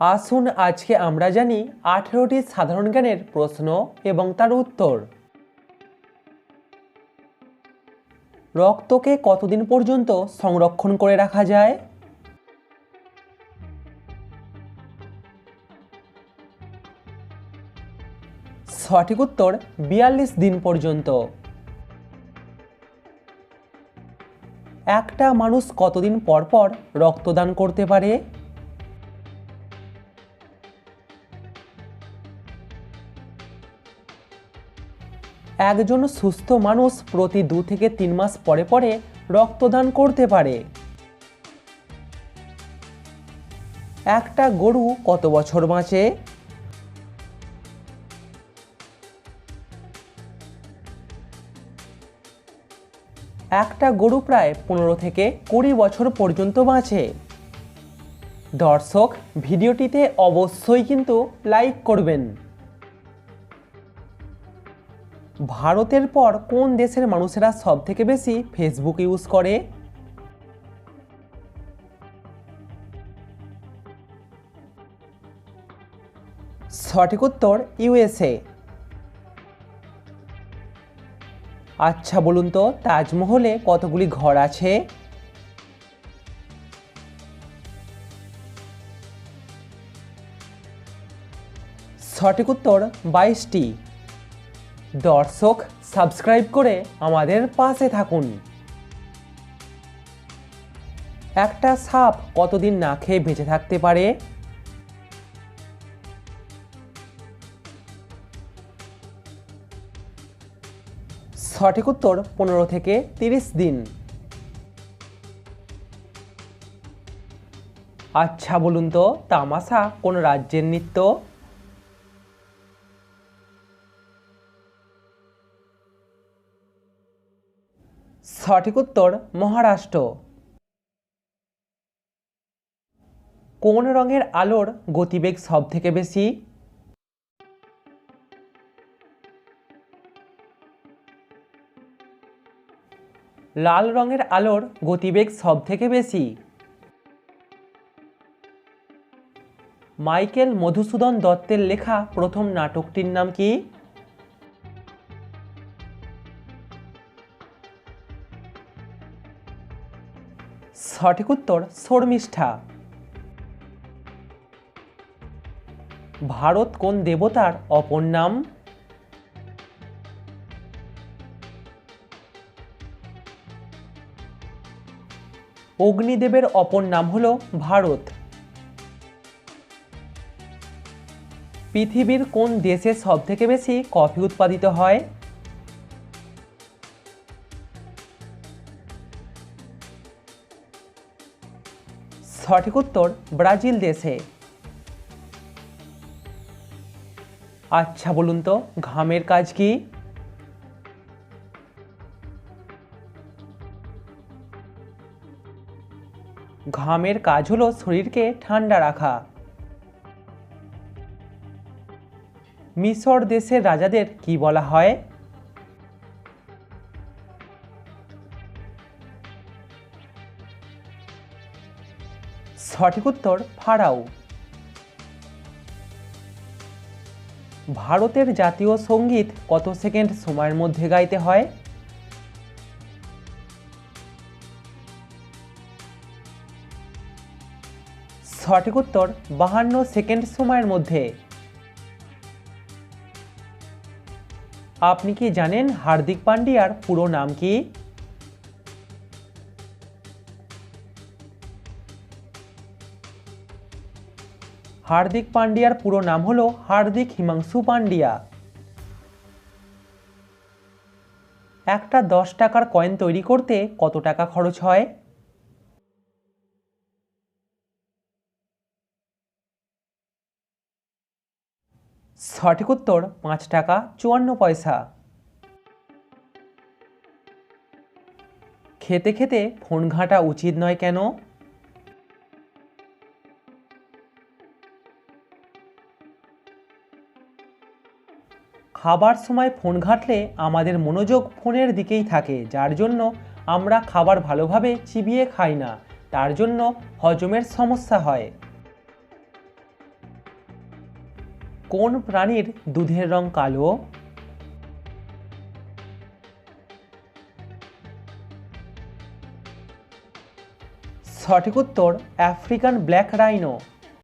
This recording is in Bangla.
আসুন আজকে আমরা জানি আঠেরোটি সাধারণ জ্ঞানের প্রশ্ন এবং তার উত্তর। রক্তকে কতদিন পর্যন্ত সংরক্ষণ করে রাখা যায়? সঠিক উত্তর, বিয়াল্লিশ দিন পর্যন্ত। একটা মানুষ কতদিন পর পর রক্তদান করতে পারে? একজন সুস্থ মানুষ প্রতি দু থেকে তিন মাস পরে পরে রক্তদান করতে পারে। একটা গরু কত বছর বাঁচে? একটা গরু প্রায় পনেরো থেকে কুড়ি বছর পর্যন্ত বাঁচে। দর্শক, ভিডিওটিতে অবশ্যই কিন্তু লাইক করবেন। ভারতের পর কোন দেশের মানুষেরা সব থেকে বেশি ফেসবুক ইউজ করে? সঠিক উত্তর ইউএসএ আচ্ছা বলুন তো, তাজমহলে কতগুলি ঘর আছে? সঠিক উত্তর বাইশটি। দর্শক সাবস্ক্রাইব করে আমাদের পাশে থাকুন। একটা সাপ কতদিন না খেয়ে বেঁচে থাকতে পারে? সঠিক উত্তর পনেরো থেকে তিরিশ দিন। আচ্ছা বলুন তো, তামাশা কোন রাজ্যের নৃত্য? সঠিক উত্তর মহারাষ্ট্র। কোন রঙের আলোর গতিবেগ সব থেকে বেশি? লাল রঙের আলোর গতিবেগ সব থেকে বেশি? মাইকেল মধুসূদন দত্তের লেখা প্রথম নাটকটির নাম কি? সঠিক উত্তর শর্মিষ্ঠা। ভারত কোন দেবতার অপর নাম? অগ্নিদেবের অপর নাম হল ভারত। পৃথিবীর কোন দেশে সবথেকে বেশি কফি উৎপাদিত হয়? সঠিক উত্তর ব্রাজিল দেশে আচ্ছা বলুন তো, ঘামের কাজ কি? ঘামের কাজ হলো শরীরকে ঠান্ডা রাখা। মিশর দেশের রাজাদের কি বলা হয়? সঠিক উত্তর ফারাও। ভারতের জাতীয় সংগীত কত সেকেন্ড সময়ের মধ্যে গাইতে হয়? সঠিক উত্তর বাহান্ন সেকেন্ড সময়ের মধ্যে। আপনি কি জানেন হার্দিক পান্ডিয়ার পুরো নাম কি? হার্দিক পান্ডিয়ার পুরো নাম হলো হার্দিক হিমাংশু পান্ডিয়া একটা দশ টাকার কয়েন তৈরি করতে কত টাকা খরচ হয়? সঠিক উত্তর, পাঁচ টাকা চুয়ান্ন পয়সা। খেতে খেতে ফোন ঘাঁটা উচিত নয় কেন? খাবার সময় ফোন ঘাঁটলে আমাদের মনোযোগ ফোনের দিকেই থাকে, যার জন্য আমরা খাবার ভালোভাবে চিবিয়ে খাই না, তার জন্য হজমের সমস্যা হয়। কোন প্রাণীর দুধের রং কালো? সঠিক উত্তর, আফ্রিকান ব্ল্যাক রাইনো।